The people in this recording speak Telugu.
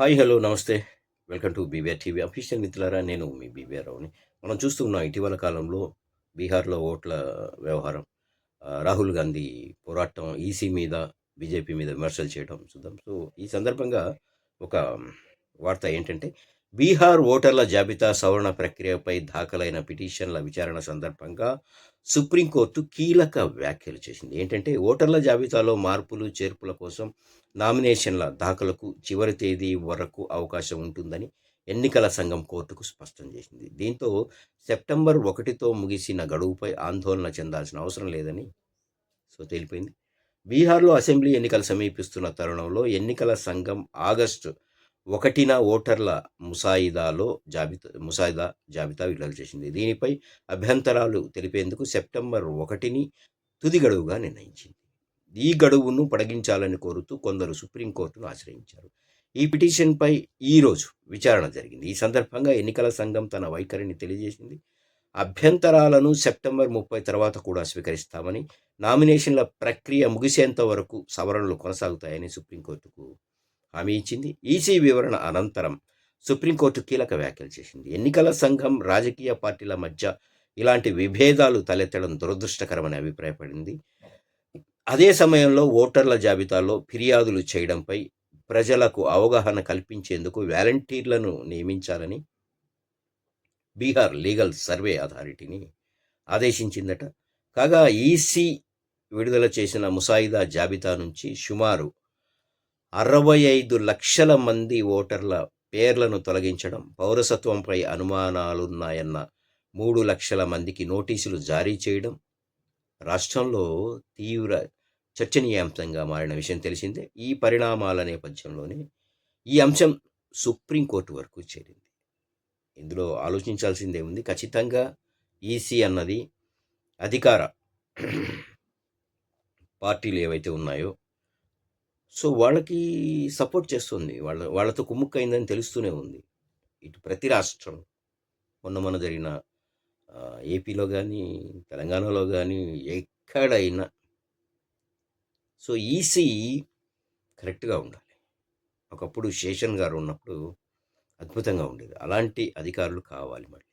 హాయ్ హలో నమస్తే. Welcome to BBR TV. Official మిత్రులారా నేను మీ బీబీఆర్ రావుని మనం చూస్తున్నాం ఇటీవల కాలంలో బీహార్లో ఓట్ల వ్యవహారం. రాహుల్ గాంధీ పోరాటం ఈసీ మీద బీజేపీ మీద విమర్శలు చేయడం చూద్దాం. సో ఈ సందర్భంగా ఒక వార్త ఏంటంటే బీహార్ ఓటర్ల జాబితా సవరణ ప్రక్రియపై దాఖలైన పిటిషన్ల విచారణ సందర్భంగా సుప్రీంకోర్టు కీలక వ్యాఖ్యలు చేసింది. ఏంటంటే ఓటర్ల జాబితాలో మార్పులు చేర్పుల కోసం నామినేషన్ల దాఖలకు చివరి తేదీ వరకు అవకాశం ఉంటుందని ఎన్నికల సంఘం కోర్టుకు స్పష్టం చేసింది. దీంతో సెప్టెంబర్ ఒకటితో ముగిసిన గడువుపై ఆందోళన చెందాల్సిన అవసరం లేదని సో తేలిపోయింది. బీహార్లో అసెంబ్లీ ఎన్నికలు సమీపిస్తున్న తరుణంలో ఎన్నికల సంఘం ఆగస్టు ఒకటిన ఓటర్ల ముసాయిదాలో జాబితా ముసాయిదా జాబితా విడుదల చేసింది. దీనిపై అభ్యంతరాలు తెలిపేందుకు సెప్టెంబర్ ఒకటిని తుది గడువుగా నిర్ణయించింది. ఈ గడువును పొడిగించాలని కోరుతూ కొందరు సుప్రీంకోర్టును ఆశ్రయించారు. ఈ పిటిషన్పై ఈరోజు విచారణ జరిగింది. ఈ సందర్భంగా ఎన్నికల సంఘం తన వైఖరిని తెలియజేసింది. అభ్యంతరాలను సెప్టెంబర్ ముప్పై తర్వాత కూడా స్వీకరిస్తామని నామినేషన్ల ప్రక్రియ ముగిసేంత వరకు సవరణలు కొనసాగుతాయని సుప్రీంకోర్టుకు హామీ ఇచ్చింది. ఈసీ వివరణ అనంతరం సుప్రీంకోర్టు కీలక వ్యాఖ్యలు చేసింది. ఎన్నికల సంఘం రాజకీయ పార్టీల మధ్య ఇలాంటి విభేదాలు తలెత్తడం దురదృష్టకరమని అభిప్రాయపడింది. అదే సమయంలో ఓటర్ల జాబితాలో ఫిర్యాదులు చేయడంపై ప్రజలకు అవగాహన కల్పించేందుకు వాలంటీర్లను నియమించాలని బీహార్ లీగల్ సర్వే అథారిటీని ఆదేశించిందట. కాగా ఈసీ విడుదల చేసిన ముసాయిదా జాబితా నుంచి సుమారు అరవై ఐదు లక్షల మంది ఓటర్ల పేర్లను తొలగించడం పౌరసత్వంపై అనుమానాలున్నాయన్న మూడు లక్షల మందికి నోటీసులు జారీ చేయడం రాష్ట్రంలో తీవ్ర చర్చనీయాంశంగా మారిన విషయం తెలిసిందే. ఈ పరిణామాల నేపథ్యంలోనే ఈ అంశం సుప్రీంకోర్టు వరకు చేరింది. ఇందులో ఆలోచించాల్సిందే ఉంది ఖచ్చితంగా ఈసీ అన్నది అధికార పార్టీలు ఏవైతే ఉన్నాయో సో వాళ్ళకి సపోర్ట్ చేస్తుంది. వాళ్ళ వాళ్ళతో కుమ్ముక్కైందని తెలుస్తూనే ఉంది. ఇటు ప్రతి రాష్ట్రం మొన్న మొన్న జరిగిన ఏపీలో కానీ తెలంగాణలో కానీ ఎక్కడైనా సో ఈసీ కరెక్ట్గా ఉండాలి. ఒకప్పుడు శేషన్ గారు ఉన్నప్పుడు అద్భుతంగా ఉండేది. అలాంటి అధికారులు కావాలి మళ్ళీ.